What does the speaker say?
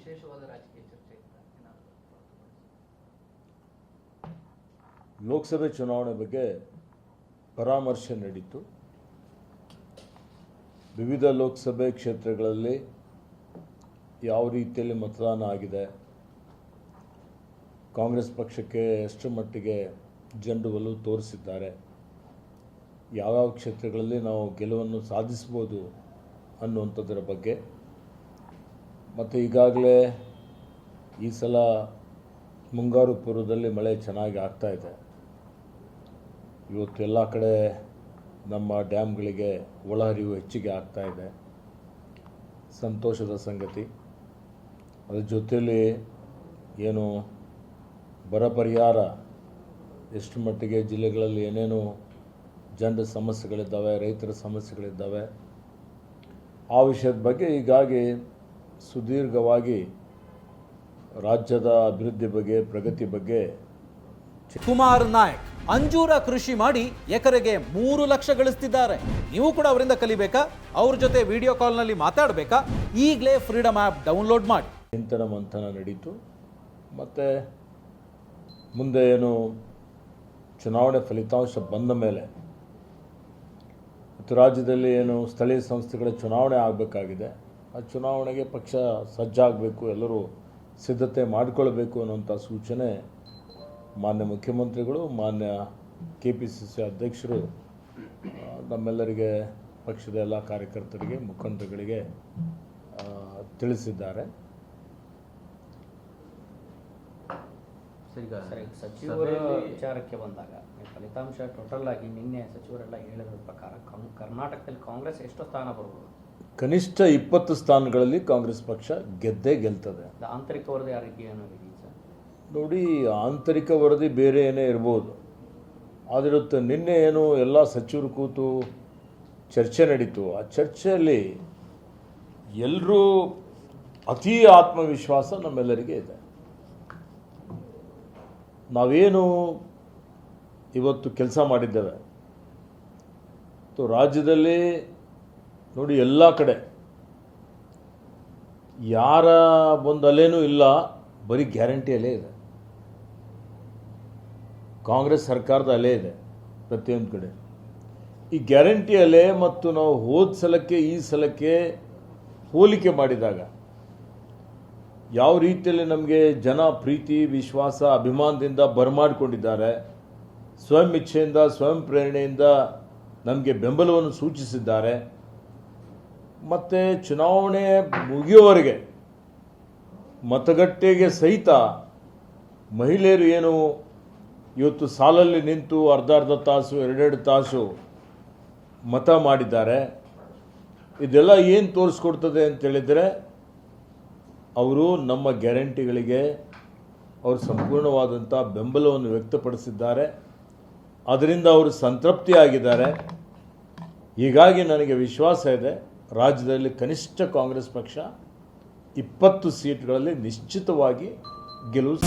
ವಿಶೇಷವಾದ ರಾಜಕೀಯ ಚರ್ಚೆ ಲೋಕಸಭೆ ಚುನಾವಣೆ ಬಗ್ಗೆ ಪರಾಮರ್ಶೆ ನಡೀತು. ವಿವಿಧ ಲೋಕಸಭೆ ಕ್ಷೇತ್ರಗಳಲ್ಲಿ ಯಾವ ರೀತಿಯಲ್ಲಿ ಮತದಾನ ಆಗಿದೆ? ಕಾಂಗ್ರೆಸ್ ಪಕ್ಷಕ್ಕೆ ಎಷ್ಟು ಮಟ್ಟಿಗೆ ಜನರು ಒಲವು ತೋರಿಸಿದ್ದಾರೆ? ಯಾವ್ಯಾವ ಕ್ಷೇತ್ರಗಳಲ್ಲಿ ನಾವು ಗೆಲುವನ್ನು ಸಾಧಿಸ್ಬೋದು ಅನ್ನುವಂಥದ್ರ ಬಗ್ಗೆ ಮತ್ತು ಈಗಾಗಲೇ ಈ ಸಲ ಮುಂಗಾರು ಪೂರ್ವದಲ್ಲಿ ಮಳೆ ಚೆನ್ನಾಗಿ ಆಗ್ತಾ ಇದೆ. ಇವತ್ತು ಎಲ್ಲ ಕಡೆ ನಮ್ಮ ಡ್ಯಾಮ್ಗಳಿಗೆ ಒಳಹರಿವು ಹೆಚ್ಚಿಗೆ ಆಗ್ತಾ ಇದೆ. ಸಂತೋಷದ ಸಂಗತಿ. ಅದ್ರ ಜೊತೆಯಲ್ಲಿ ಏನು ಬರ ಪರಿಹಾರ ಎಷ್ಟು ಮಟ್ಟಿಗೆ ಜಿಲ್ಲೆಗಳಲ್ಲಿ ಏನೇನು ಜನರ ಸಮಸ್ಯೆಗಳಿದ್ದಾವೆ, ರೈತರ ಸಮಸ್ಯೆಗಳಿದ್ದಾವೆ, ಆ ವಿಷಯದ ಬಗ್ಗೆ ಹೀಗಾಗಿ ಸುದೀರ್ಘವಾಗಿ ರಾಜ್ಯದ ಅಭಿವೃದ್ಧಿ ಬಗ್ಗೆ ಪ್ರಗತಿ ಬಗ್ಗೆ ಕುಮಾರ್ ನಾಯಕ್ ಅಂಜೂರ ಕೃಷಿ ಮಾಡಿ ಎಕರೆಗೆ ಮೂರು ಲಕ್ಷ ಗಳಿಸ್ತಿದ್ದಾರೆ. ನೀವು ಕೂಡ ಅವರಿಂದ ಕಲಿಬೇಕಾ? ಅವ್ರ ಜೊತೆ ವಿಡಿಯೋ ಕಾಲ್ನಲ್ಲಿ ಮಾತಾಡಬೇಕಾ? ಈಗಲೇ ಫ್ರೀಡಮ್ ಆ್ಯಪ್ ಡೌನ್ಲೋಡ್ ಮಾಡಿ. ಚಿಂತನ ಮಂಥನ ನಡೀತು. ಮತ್ತು ಮುಂದೆ ಏನು ಚುನಾವಣೆ ಫಲಿತಾಂಶ ಬಂದ ಮೇಲೆ ಮತ್ತು ರಾಜ್ಯದಲ್ಲಿ ಏನು ಸ್ಥಳೀಯ ಸಂಸ್ಥೆಗಳ ಚುನಾವಣೆ ಆಗಬೇಕಾಗಿದೆ. ಆ ಚುನಾವಣೆಗೆ ಪಕ್ಷ ಸಜ್ಜಾಗಬೇಕು ಎಲ್ಲರೂ ಸಿದ್ಧತೆ ಮಾಡಿಕೊಳ್ಬೇಕು ಅನ್ನುವಂಥ ಸೂಚನೆ ಮಾನ್ಯ ಮುಖ್ಯಮಂತ್ರಿಗಳು ಮಾನ್ಯ ಕೆ ಪಿ ಸಿ ಸಿ ಅಧ್ಯಕ್ಷರು ನಮ್ಮೆಲ್ಲರಿಗೆ ಪಕ್ಷದ ಎಲ್ಲ ಕಾರ್ಯಕರ್ತರಿಗೆ ಮುಖಂಡರುಗಳಿಗೆ ತಿಳಿಸಿದ್ದಾರೆ. ಸರ್ ಸರಿ ಸಚಿವರ ವಿಚಾರಕ್ಕೆ ಬಂದಾಗ ಫಲಿತಾಂಶ ಟೋಟಲ್ ಆಗಿ ನಿನ್ನೆ ಸಚಿವರೆಲ್ಲ ಹೇಳಿದ ಪ್ರಕಾರ ಕರ್ನಾಟಕದಲ್ಲಿ ಕಾಂಗ್ರೆಸ್ ಎಷ್ಟು ಸ್ಥಾನ ಬರ್ಬೋದು. ಕನಿಷ್ಠ ಇಪ್ಪತ್ತು ಸ್ಥಾನಗಳಲ್ಲಿ ಕಾಂಗ್ರೆಸ್ ಪಕ್ಷ ಗೆದ್ದೇ ಗೆಲ್ತದೆ. ಆಂತರಿಕ ವರದಿ ಆ ರೀತಿ ನೋಡಿ ಆಂತರಿಕ ವರದಿ ಬೇರೆ ಏನೇ ಇರ್ಬೋದು. ಆದಿರುತ್ತೆ ನಿನ್ನೆ ಏನು ಎಲ್ಲ ಸಚಿವರು ಕೂತು ಚರ್ಚೆ ನಡೀತು. ಆ ಚರ್ಚೆಯಲ್ಲಿ ಎಲ್ಲರೂ ಅತೀ ಆತ್ಮವಿಶ್ವಾಸ ನಮ್ಮೆಲ್ಲರಿಗೆ ಇದೆ. ನಾವೇನು ಇವತ್ತು ಕೆಲಸ ಮಾಡಿದ್ದೇವೆ. ರಾಜ್ಯದಲ್ಲಿ ನೋಡಿ, ಎಲ್ಲ ಕಡೆ. ಯಾರ ಒಂದು ಅಲೆನೂ ಇಲ್ಲ, ಬರೀ ಗ್ಯಾರಂಟಿ ಅಲೆ ಇದೆ. ಕಾಂಗ್ರೆಸ್ ಸರ್ಕಾರದ ಅಲೆ ಇದೆ, ಪ್ರತಿಯೊಂದು ಕಡೆ. ಈ ಗ್ಯಾರಂಟಿ ಅಲೆ ಮತ್ತು ನಾವು ಹೋದ ಸಲಕ್ಕೆ, ಈ ಸಲಕ್ಕೆ ಹೋಲಿಕೆ ಮಾಡಿದಾಗ, ಯಾವ ರೀತಿಯಲ್ಲಿ ನಮಗೆ ಜನ ಪ್ರೀತಿ, ವಿಶ್ವಾಸ, ಅಭಿಮಾನದಿಂದ ಬರಮಾಡಿಕೊಂಡಿದ್ದಾರೆ, ಸ್ವಯಂ ಇಚ್ಛೆಯಿಂದ, ಸ್ವಯಂ ಪ್ರೇರಣೆಯಿಂದ ನಮಗೆ ಬೆಂಬಲವನ್ನು ಸೂಚಿಸಿದ್ದಾರೆ ಮತ್ತು ಚುನಾವಣೆ ಮುಗಿಯುವವರೆಗೆ ಮತಗಟ್ಟೆಗೆ ಸಹಿತ ಮಹಿಳೆಯರು ಏನು ಇವತ್ತು ಸಾಲಲ್ಲಿ ನಿಂತು ಅರ್ಧ ಅರ್ಧ ತಾಸು, ಎರಡೆರಡು ತಾಸು ಮತ ಮಾಡಿದ್ದಾರೆ. ಇದೆಲ್ಲ ಏನು ತೋರಿಸ್ಕೊಡ್ತದೆ ಅಂತೇಳಿದರೆ ಅವರು ನಮ್ಮ ಗ್ಯಾರಂಟಿಗಳಿಗೆ ಅವರು ಸಂಪೂರ್ಣವಾದಂಥ ಬೆಂಬಲವನ್ನು ವ್ಯಕ್ತಪಡಿಸಿದ್ದಾರೆ. ಅದರಿಂದ ಅವರು ಸಂತೃಪ್ತಿಯಾಗಿದ್ದಾರೆ. ಹೀಗಾಗಿ ನನಗೆ ವಿಶ್ವಾಸ ಇದೆ. ರಾಜ್ಯದಲ್ಲಿ ಕನಿಷ್ಠ ಕಾಂಗ್ರೆಸ್ ಪಕ್ಷ ಇಪ್ಪತ್ತು ಸೀಟ್ಗಳಲ್ಲಿ ನಿಶ್ಚಿತವಾಗಿ ಗೆಲುವು.